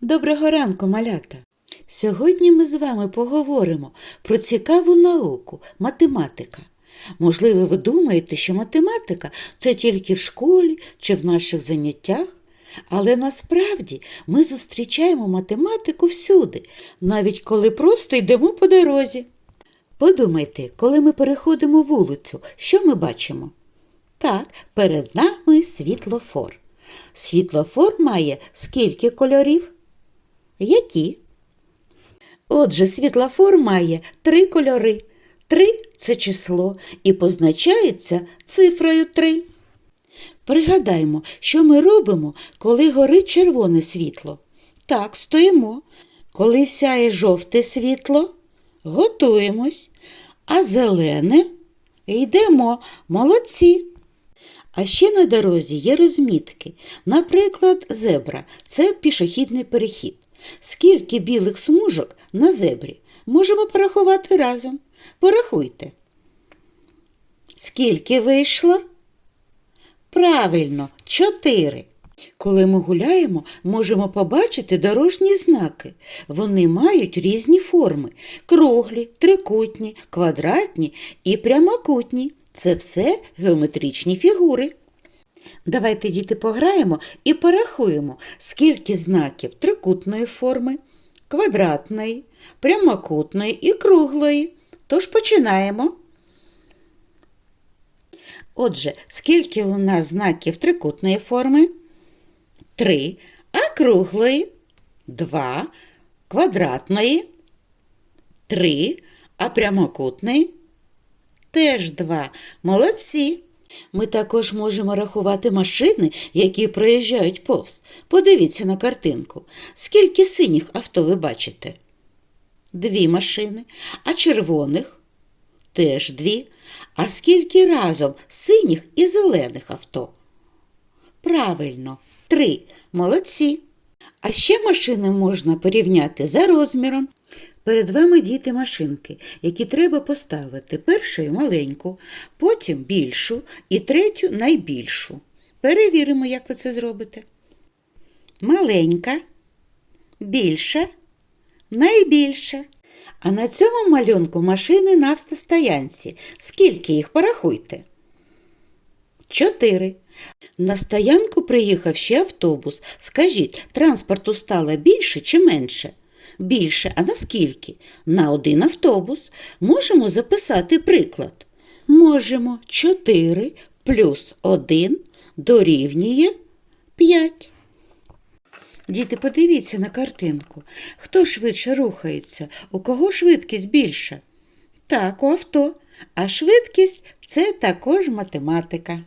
Доброго ранку, малята! Сьогодні ми з вами поговоримо про цікаву науку математика. Можливо, ви думаєте, що математика це тільки в школі чи в наших заняттях, але насправді ми зустрічаємо математику всюди, навіть коли просто йдемо по дорозі. Подумайте, коли ми переходимо вулицю, що ми бачимо? Так, перед нами світлофор. Світлофор має скільки кольорів? Які? Отже, світлофор має три кольори. Три це число і позначається цифрою 3. Пригадаймо, що ми робимо, коли горить червоне світло. Так, стоїмо. Коли сяє жовте світло, готуємось, а зелене йдемо молодці. А ще на дорозі є розмітки. Наприклад, зебра це пішохідний перехід. Скільки білих смужок на зебрі можемо порахувати разом. Порахуйте. Скільки вийшло? Правильно, чотири. Коли ми гуляємо, можемо побачити дорожні знаки. Вони мають різні форми: круглі, трикутні, квадратні і прямокутні. Це все геометричні фігури. Давайте, діти, пограємо і порахуємо, скільки знаків трикутної форми, квадратної, прямокутної і круглої. Тож починаємо. Отже, скільки у нас знаків трикутної форми? Три, а круглої два, квадратної три, а прямокутної теж два. Молодці. Ми також можемо рахувати машини, які проїжджають повз. Подивіться на картинку. Скільки синіх авто ви бачите? Дві машини, а червоних теж дві. А скільки разом синіх і зелених авто? Правильно, три. Молодці. А ще машини можна порівняти за розміром. Перед вами діти машинки, які треба поставити першою маленьку, потім більшу і третю найбільшу. Перевіримо, як ви це зробите. Маленька, більша, найбільша. А на цьому малюнку машини на автостоянці. Скільки їх порахуйте? Чотири. На стоянку приїхав ще автобус. Скажіть, транспорту стало більше чи менше? Більше, а наскільки? На один автобус. Можемо записати приклад. Можемо 4 плюс 1 дорівнює 5. Діти, подивіться на картинку. Хто швидше рухається? У кого швидкість більша? Так, у авто. А швидкість це також математика.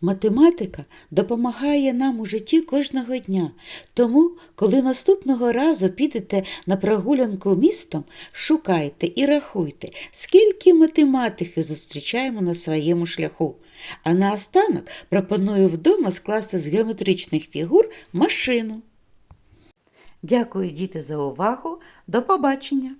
Математика допомагає нам у житті кожного дня. Тому, коли наступного разу підете на прогулянку містом, шукайте і рахуйте, скільки математики зустрічаємо на своєму шляху. А наостанок пропоную вдома скласти з геометричних фігур машину. Дякую, діти, за увагу. До побачення!